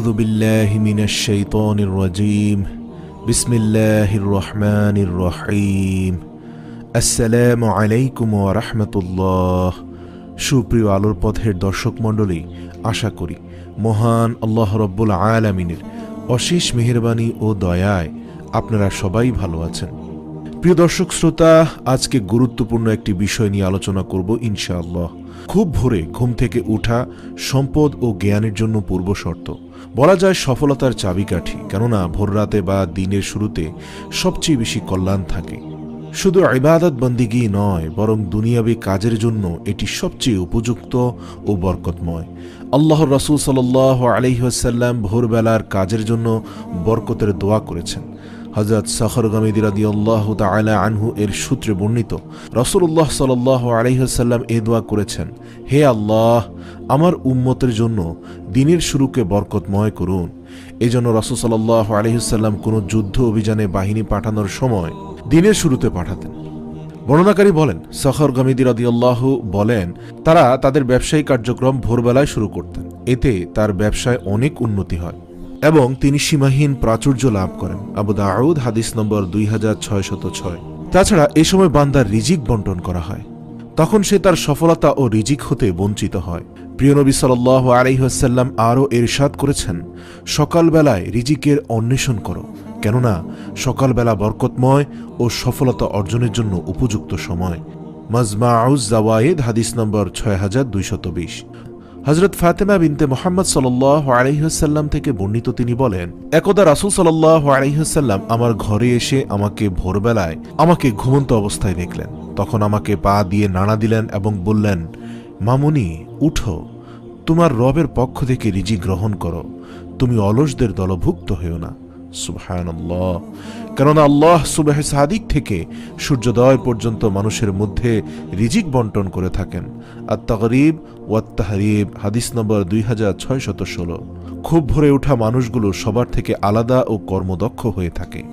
أعوذ بالله من الشيطان الرجيم بسم الله الرحمن الرحيم আসসালামু আলাইকুম ওয়া রাহমাতুল্লাহ সুপ্রিয় আলোর পথের দর্শক মণ্ডলী আশা করি মহান আল্লাহ রব্বুল আলামিনের অশেষ মেহেরবানি ও দয়ায় আপনারা সবাই ভালো আছেন প্রিয় দর্শক শ্রোতা আজকে গুরুত্বপূর্ণ একটি বিষয় নিয়ে আলোচনা করব ইনশাআল্লাহ খুব ভোরে ঘুম থেকে উঠা সম্পদ ও জ্ঞানের জন্য পূর্ব শর্ত বলা যায় সফলতার চাবিকাঠি, কেননা ভোররাতে বা দিনের শুরুতে সবচেয়ে বেশি কল্যাণ থাকে। শুধু ইবাদত বন্দিগি নয়, বরং দুনিয়াবী কাজের জন্য এটি সবচেয়ে উপযুক্ত ও বরকতময়। আল্লাহর রসুল সাল আলহিহাসাল্লাম ভোরবেলার কাজের জন্য বরকতের দোয়া করেছেন। হজরত সখর গমিদিরাদি আনহু এর সূত্রে বর্ণিত রসুল্লাহ সাল আলহিহাসাল্লাম এ দোয়া করেছেন, হে আল্লাহ আমার উম্মতের জন্য দিনের শুরুকে বরকতময় করুন। এজন্য রসুল সাল্লাহ আলহিহাল্লাম কোনো যুদ্ধ অভিযানে বাহিনী পাঠানোর সময় দিনের শুরুতে পাঠাতেন। বর্ণনাকারী বলেন সখর গমিদি রদিয়াল্লাহ বলেন, তারা তাদের ব্যবসায়ী কার্যক্রম ভোরবেলায় শুরু করতেন। এতে তার ব্যবসায় অনেক উন্নতি হয় এবং তিনি সীমাহীন প্রাচুর্য লাভ করেন। আবু দাউদ, হাদিস নম্বর দুই হাজার ছয়শত ছয়। তাছাড়া এ সময় বান্দার রিজিক বন্টন করা হয়। তখন সে তার সফলতা ও রিজিক হতে বঞ্চিত হয়। প্রিয় নবী সাল আলহিহাসাল্লাম আরও এরশাদ করেছেন, সকালবেলায় রিজিকের অন্বেষণ করো, কেননা সকালবেলা বরকতময় ও সফলতা অর্জনের জন্য উপযুক্ত সময়। মাজমাউজ জাওয়ায়েদ, হাদিস নম্বর ছয় হাজার দুইশত বিশ। হজরত ফাতেমা বিনতে মোহাম্মদ সাল আলহিহাসাল্লাম থেকে বর্ণিত তিনি বলেন, একদা রাসুল সাল আলহিহাসাল্লাম আমার ঘরে এসে আমাকে ভোরবেলায় আমাকে ঘুমন্ত অবস্থায় দেখলেন। তখন আমাকে পা দিয়ে নাড়া দিলেন এবং বললেন মামুনি, উঠো। তোমার রবের পক্ষ থেকে রিজি গ্রহণ করো। তুমি অলসদের দলভুক্ত হয়েও না। সুবহানাল্লাহ। কেননা আল্লাহ সুবাহ সাদিক থেকে সূর্যোদয় পর্যন্ত মানুষের মধ্যে রিজিক বন্টন করে থাকেন। আত্মাগরিব ওয়াত্তাহারিব হাদিস নম্বর দুই হাজার ছয় শত ষোলো। খুব ভরে ওঠা মানুষগুলো সবার থেকে আলাদা ও কর্মদক্ষ হয়ে থাকে।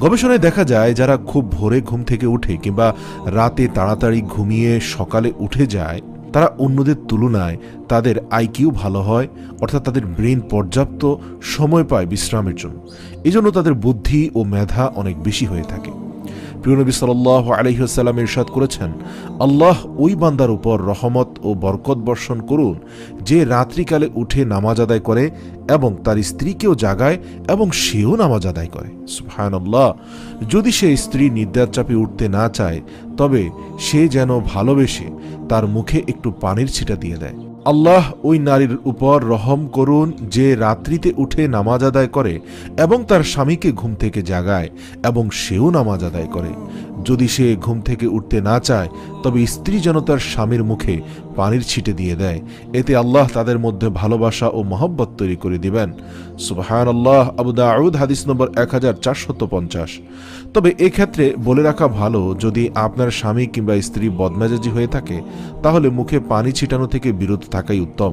গবেষণায় দেখা যায়, যারা খুব ভোরে ঘুম থেকে উঠে কিংবা রাতে তাড়াতাড়ি ঘুমিয়ে সকালে উঠে যায় তারা অন্যদের তুলনায় তাদের আইকিউ ভালো হয়, অর্থাৎ তাদের ব্রেন পর্যাপ্ত সময় পায় বিশ্রামের জন্য। এজন্য তাদের বুদ্ধি ও মেধা অনেক বেশি হয়ে থাকে। প্রিয়নবী সাল আলহিহাল্লাম ইরশাদ করেছেন, আল্লাহ ওই বান্দার উপর রহমত ও বরকত বর্ষণ করুন, যে রাত্রিকালে উঠে নামাজ আদায় করে এবং তার স্ত্রীকেও জাগায় এবং সেও নামাজ আদায় করে। সুহায়নল্লাহ যদি সে স্ত্রী নির্দার চাপে উঠতে না চায়, তবে সে যেন ভালোবেসে তার মুখে একটু পানির ছিটা দিয়ে দেয়। আল্লাহ ওই নারীর উপর রহম করুন যে রাত্রিতে উঠে নামাজ আদায় করে এবং তার স্বামীকে ঘুম থেকে জাগায় এবং সেও নামাজ আদায় করে। যদি সে ঘুম থেকে উঠতে না চায়, তবে স্ত্রী যেন তার স্বামীর মুখে পানির ছিটে দিয়ে দেয়। এতে আল্লাহ তাদের মধ্যে ভালোবাসা ও মহব্বত তৈরি করে দিবেন। সুবাহান আল্লাহ আবু দাউদ, হাদিস নম্বর এক হাজার পঞ্চাশ। তবে এক্ষেত্রে বলে রাখা ভালো, যদি আপনার স্বামী কিংবা স্ত্রী বদমেজাজি হয়ে থাকে, তাহলে মুখে পানি ছিটানো থেকে বিরত থাকাই উত্তম।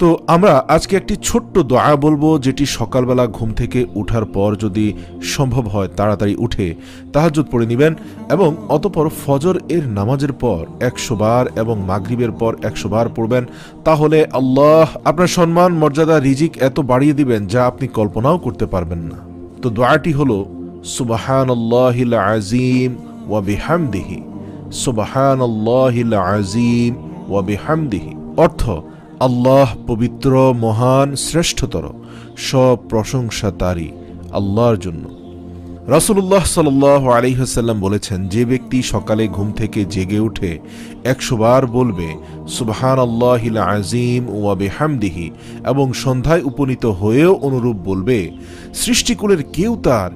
তো আমরা আজকে একটি ছোট্ট দোয়া বলব, যেটি সকালবেলা ঘুম থেকে উঠার পর যদি সম্ভব হয় তাড়াতাড়ি উঠে তাহাজুদ পড়ে নেবেন এবং অতপর ফজর এর নামাজের পর একশো বার এবং মাগরিবের পর একশো বার পড়বেন, তাহলে আল্লাহ আপনার সম্মান, মর্যাদা, রিজিক এত বাড়িয়ে দিবেন যা আপনি কল্পনাও করতে পারবেন না। তো দোয়াটি হল সুবাহান আল্লাহিল আজিম ওয়া বিহামদিহি সুবাহান আল্লাহিল আজিম ওয়া বিহামদিহি। অর্থ আল্লাহ পবিত্র, মহান, শ্রেষ্ঠতর সব প্রশংসা তারই আল্লাহর জন্য। রাসুল্লাহ সাল আলিহাসাল্লাম বলেছেন, যে ব্যক্তি সকালে ঘুম থেকে জেগে উঠে একশো বার বলবে সুবহান আল্লাহিল আজিম ওয়া বেহামদিহি এবং সন্ধ্যায় উপনীত হয়েও অনুরূপ বলবে, সৃষ্টিকুলের কেউ তার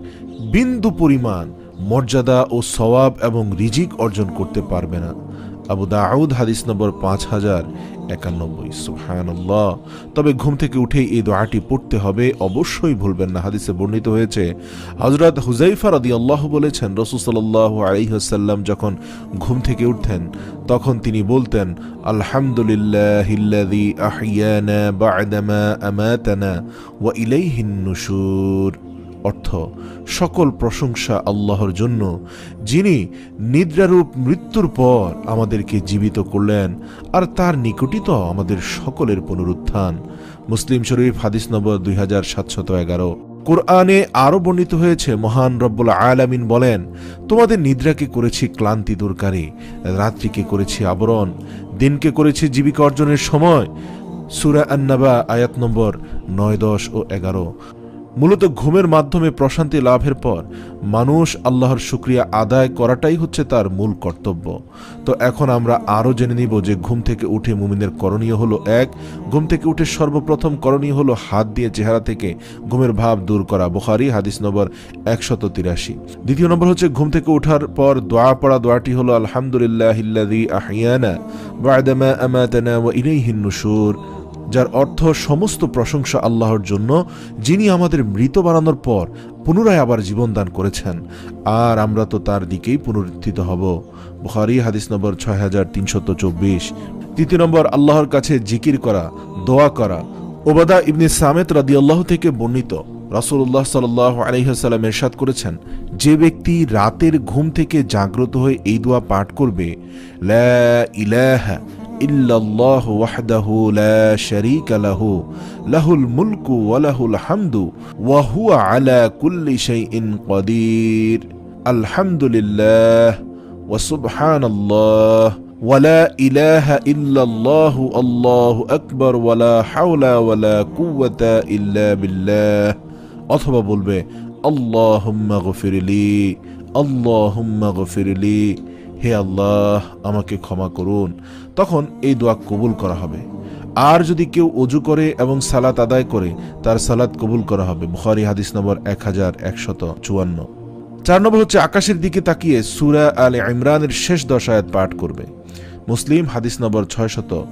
বিন্দু পরিমাণ মর্যাদা ও সওয়াব এবং রিজিক অর্জন করতে পারবে না। আবু দাউদ, হাদিস নম্বর পাঁচ হাজার একানব্বই। সুহায়ান্লাহ তবে ঘুম থেকে উঠেই এই দোয়াটি পড়তে হবে। অবশ্যই ভুলবেন না। হাদিসে বর্ণিত হয়েছে হজরত হুজাইফা রদি আল্লাহ বলেছেন রসুসাল্লাহ আলিহাসাল্লাম যখন ঘুম থেকে উঠতেন, তখন তিনি বলতেন আলহামদুলিল্লাহিল্লাযী আহইয়ানা বা'দামা আমাতানা ওয়া ইলাইহিন নুশুর। অর্থ, সকল প্রশংসা আল্লাহর জন্য, যিনি নিদ্রারূপ মৃত্যুর পর আমাদেরকে জীবিত করলেন আর তার নিকটই তো আমাদের সকলের পুনরুত্থান। মুসলিম শরীফ হাদিস নম্বর দুই হাজার সাতশত এগারো। কোরআনে আরও বর্ণিত হয়েছে, মহান রব্বুল আলামিন বলেন, তোমাদের নিদ্রাকে করেছি ক্লান্তি দূরকারী, রাত্রিকে করেছি আবরণ, দিনকে করেছি জীবিকা অর্জনের সময়। সুরা আন্নাবা আয়াত নম্বর নয়, দশ ও এগারো। মূলত ঘুমের মাধ্যমে প্রশান্তি লাভের পর মানুষ আল্লাহর শুক্রিয়া আদায় করাটাই হচ্ছে তার মূল কর্তব্য। তো এখন আমরা আরও জেনে নিব যে ঘুম থেকে উঠে মুমিনের করণীয় হলো এক, ঘুম থেকে উঠে সর্বপ্রথম করণীয় হলো হাত দিয়ে চেহারা থেকে ঘুমের ভাব দূর করা, বুখারি, হাদিস নম্বর একশত তিরাশি। দ্বিতীয় নম্বর হচ্ছে ঘুম থেকে ওঠার পর দোয়া পড়া, দোয়াটি হলো আলহামদুলিল্লাহ আহিয়ানা বাদামা আমাতানা যার অর্থ সমস্ত প্রশংসা আল্লাহর জন্য, যিনি আমাদের মৃত বানানোর পর পুনরায় আবার জীবন দান করেছেন। আর আমরা তো তার দিকেই পুনরুত্থিত হব। বুখারি, হাদিস নম্বর ছয় হাজার তিনশত চব্বিশ। তৃতীয় নম্বর, আল্লাহর কাছে জিকির করা, দোয়া করা। ওবাদা ইবনে সামেত রাদি আল্লাহ থেকে বর্ণিত রাসুল্লাহ সাল আলহিহাল্লাম এরশাদ করেছেন, যে ব্যক্তি রাতের ঘুম থেকে জাগ্রত হয়ে এই দোয়া পাঠ করবে, লা ইলাহা إلا الله وحده لا شريك له له الملك وله الحمد وهو على كل شيء قدير الحمد لله وسبحان الله ولا إله إلا الله الله أكبر ولا حول ولا قوة إلا بالله অথবা বলবে আল্লাহুম্মা গফিরলি আল্লাহুম্মা গফিরলি হে আল্লাহ, আমাকে ক্ষমা করুন। তখন এই দোয়া কবুল করা হবে। আর যদি কেউ অজু করে এবং সালাত আদায় করে, তার সালাত কবুল করা হবে। বুখারি হাদিস নম্বর এক হাজার একশত চুয়ান্ন। চার নম্বর হচ্ছে, আকাশের দিকে তাকিয়ে সুরা আল ইমরানের শেষ দশায়াত পাঠ করবে। মুসলিম হাদিস নম্বর ছয় শত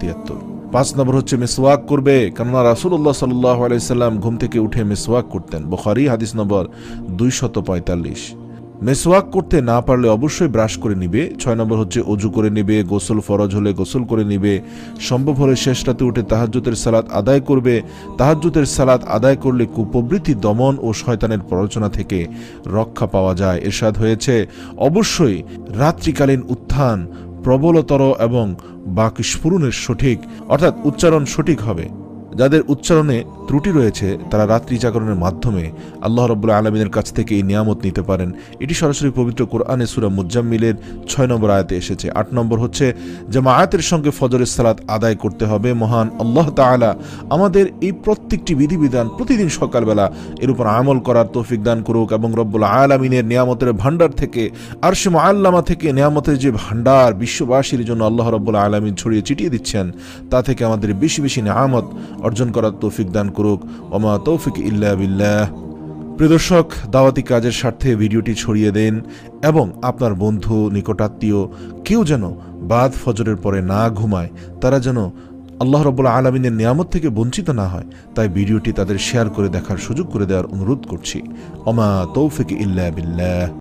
তিয়াত্তর। পাঁচ নম্বর হচ্ছে, মেসওয়াক করবে। কেননা রাসুল্লাহ সাল্লাহ আলাইসাল্লাম ঘুম থেকে উঠে মেসওয়াক করতেন। বুখারি হাদিস নম্বর দুইশত পঁয়তাল্লিশ। মেসওয়াক করতে না পারলে অবশ্যই ব্রাশ করে নিবে। ছয় নম্বর হচ্ছে অজু করে নিবে, গোসল ফরজ হলে গোসল করে নিবে। সম্ভব হলে শেষ রাতে উঠে তাহাজ্জুতের সালাত আদায় করবে। তাহাজ্জুতের সালাত আদায় করলে কুপ্রবৃত্তি, দমন ও শয়তানের প্ররোচনা থেকে রক্ষা পাওয়া যায়। এরশাদ হয়েছে, অবশ্যই রাত্রিকালীন উত্থান প্রবলতর এবং বাকস্ফুরণের সঠিক, অর্থাৎ উচ্চারণ সঠিক হবে। যাদের উচ্চারণে ত্রুটি রয়েছে, তারা রাত্রি জাগরণের মাধ্যমে আল্লাহ রব্বুল্লা আলমিনের কাছ থেকে এই নিয়ামত নিতে পারেন। এটি সরাসরি পবিত্র কোরআনে সুরা মুজাম্মিলের ছয় নম্বর আয়াতে এসেছে। আট নম্বর হচ্ছে যে আয়াতের সঙ্গে ফজরের সালাত আদায় করতে হবে, মহান আল্লাহ তালা আমাদের এই প্রত্যেকটি বিধিবিধান প্রতিদিন সকালবেলা এর উপর আমল করার তৌফিক দান করুক এবং রব্বুল আলমিনের নিয়ামতের ভাণ্ডার থেকে আর সে আল্লামা থেকে নিয়ামতের যে ভাণ্ডার বিশ্ববাসীর জন্য আল্লাহ রব্বুল্লা আলমিন ছড়িয়ে চিটিয়ে দিচ্ছেন, তা থেকে আমাদের বেশি বেশি নিয়ামত অর্জন করার তৌফিক দান করুক। ওমা তৌফিক ইল্লা বিল্লাহ। প্রিয়দর্শক দাওয়াতি কাজের স্বার্থে ভিডিওটি ছড়িয়ে দেন এবং আপনার বন্ধু, নিকটাত্মীয় কেউ যেন বাদ ফজরের পরে না ঘুমায়, তারা যেন আল্লাহ রব্বুল্লা আলমিনের নিয়ামত থেকে বঞ্চিত না হয়, তাই ভিডিওটি তাদের শেয়ার করে দেখার সুযোগ করে দেওয়ার অনুরোধ করছি। অমা তৌফিক ইল্লা বিল্লাহ।